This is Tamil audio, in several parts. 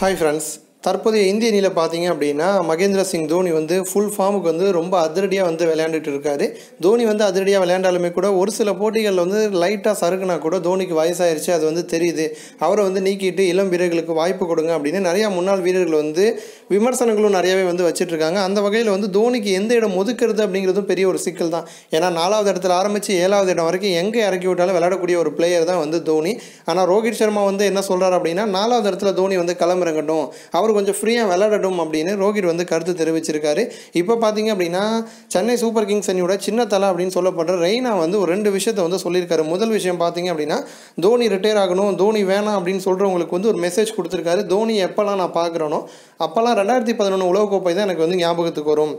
Hi friends, தற்போதைய இந்திய அணியில் பார்த்தீங்க அப்படின்னா மகேந்திர சிங் தோனி வந்து ஃபுல் ஃபார்முக்கு வந்து ரொம்ப அதிரடியாக வந்து விளையாண்டுட்டு இருக்காரு. தோனி வந்து அதிரடியாக விளையாண்டாலுமே கூட ஒரு சில போட்டிகளில் வந்து லைட்டாக சறுக்குனா கூட தோனிக்கு வயசாயிருச்சு அது வந்து தெரியுது. அவரை வந்து நீக்கிட்டு இளம் வீரர்களுக்கு வாய்ப்பு கொடுங்க அப்படின்னு நிறையா முன்னாள் வீரர்கள் வந்து விமர்சனங்களும் நிறையாவே வந்து வச்சுட்டு இருக்காங்க. அந்த வகையில் வந்து தோனிக்கு எந்த இடம் ஒதுக்குறது அப்படிங்கிறதும் பெரிய ஒரு சிக்கல் தான். ஏன்னா நாலாவது இடத்துல ஆரம்பித்து ஏழாவது இடம் வரைக்கும் எங்கே இறக்கி விட்டாலும் விளையாடக்கூடிய ஒரு பிளேயர் தான் வந்து தோனி. ஆனால் ரோஹித் சர்மா வந்து என்ன சொல்கிறார் அப்படின்னா நாலாவது இடத்துல தோனி வந்து களமிறங்கட்டும். அவர் கொஞ்சம் ஃப்ரீயாக விளையாடட்டும் அப்படின்னு ரோஹித் வந்து கருத்து தெரிவிச்சிருக்காரு. இப்போ பார்த்தீங்க அப்படின்னா சென்னை சூப்பர் கிங்ஸ் அணியோட சின்ன தலை அப்படின்னு சொல்லப்படுற ரெய்னா வந்து ஒரு ரெண்டு விஷயத்தை வந்து சொல்லியிருக்காரு. முதல் விஷயம் பார்த்தீங்க அப்படின்னா தோனி ரிட்டையர் ஆகணும் தோனி வேணாம் அப்படின்னு சொல்கிறவங்களுக்கு வந்து ஒரு மெசேஜ் கொடுத்துருக்காரு. தோனி எப்போல்லாம் நான் பார்க்குறேனோ அப்போல்லாம் ரெண்டாயிரத்தி பதினொன்று உலகக்கோப்பை தான் எனக்கு வந்து ஞாபகத்துக்கு வரும்.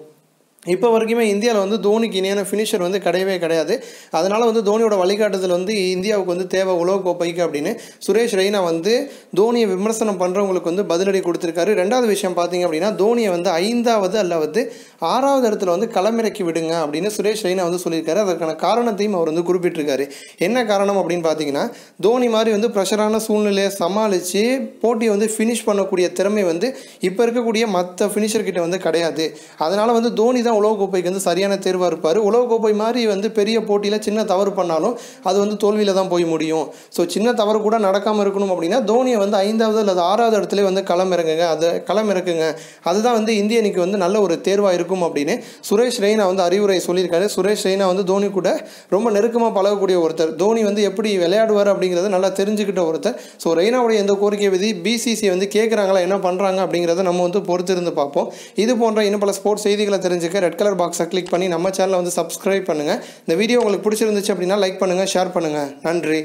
இப்போ வரைக்குமே இந்தியாவில் வந்து தோனிக்கு இணையான ஃபினிஷர் வந்து கிடையவே கிடையாது. அதனால் வந்து தோனியோட வழிகாட்டுதல் வந்து இந்தியாவுக்கு வந்து தேவை உலகக்கோப்பைக்கு அப்படின்னு சுரேஷ் ரெய்னா வந்து தோனியை விமர்சனம் பண்ணுறவங்களுக்கு வந்து பதிலடி கொடுத்துருக்காரு. ரெண்டாவது விஷயம் பார்த்தீங்க அப்படின்னா தோனியை வந்து ஐந்தாவது அல்லது ஆறாவது இடத்துல வந்து களமிறக்கி விடுங்க அப்படின்னு சுரேஷ் ரெய்னா வந்து சொல்லியிருக்காரு. அதற்கான காரணத்தையும் அவர் வந்து குறிப்பிட்டிருக்காரு. என்ன காரணம் அப்படின்னு பார்த்தீங்கன்னா தோனி மாதிரி வந்து ப்ரெஷரான சூழ்நிலையை சமாளித்து போட்டியை வந்து ஃபினிஷ் பண்ணக்கூடிய திறமை வந்து இப்போ இருக்கக்கூடிய மற்ற ஃபினிஷர்கிட்ட வந்து கிடையாது. அதனால் வந்து தோனி தான் உலகக்கோப்பைக்கு வந்து சரியான தேர்வாக இருப்பார்? உலகக்கோப்பை மாதிரி வந்து பெரிய போட்டியில் சின்ன தவறு பண்ணாலும் அது வந்து தோல்வியில் தான் போய் முடியும். ஸோ சின்ன தவறு கூட நடக்காமல் இருக்கணும் அப்படின்னா தோனியை வந்து ஐந்தாவது அல்லது ஆறாவது இடத்துல வந்து களம் இறங்குங்க. அதை களம் இறக்குங்க. அதுதான் வந்து இந்திய அணிக்கு வந்து நல்ல ஒரு தேர்வாக இருக்கும் அப்படின்னு சுரேஷ் ரெய்னா வந்து அறிவுரை சொல்லியிருக்காரு. சுரேஷ் ரெய்னா வந்து தோனி கூட ரொம்ப நெருக்கமாக பழகக்கூடிய ஒருத்தர். தோனி வந்து எப்படி விளையாடுவார் அப்படிங்கிறத நல்லா தெரிஞ்சுக்கிட்ட ஒருத்தர். ஸோ ரெய்னாவுடைய எந்த கோரிக்கை விதி பிசிசி வந்து கேட்குறாங்களா என்ன பண்ணுறாங்க அப்படிங்கிறத நம்ம வந்து பொறுத்திருந்து பார்ப்போம். இது போன்ற இன்னும் பல ஸ்போர்ட்ஸ் செய்திகளை தெரிஞ்சுக்க ரெட் கலர் பாக்ஸை கிளிக் பண்ணி நம்ம சேனலை வந்து சப்ஸ்கிரைப் பண்ணுங்கள் இந்த வீடியோ உங்களுக்கு பிடிச்சிருந்துச்சு அப்படின்னா லைக் பண்ணுங்கள் ஷேர் பண்ணுங்கள் நன்றி.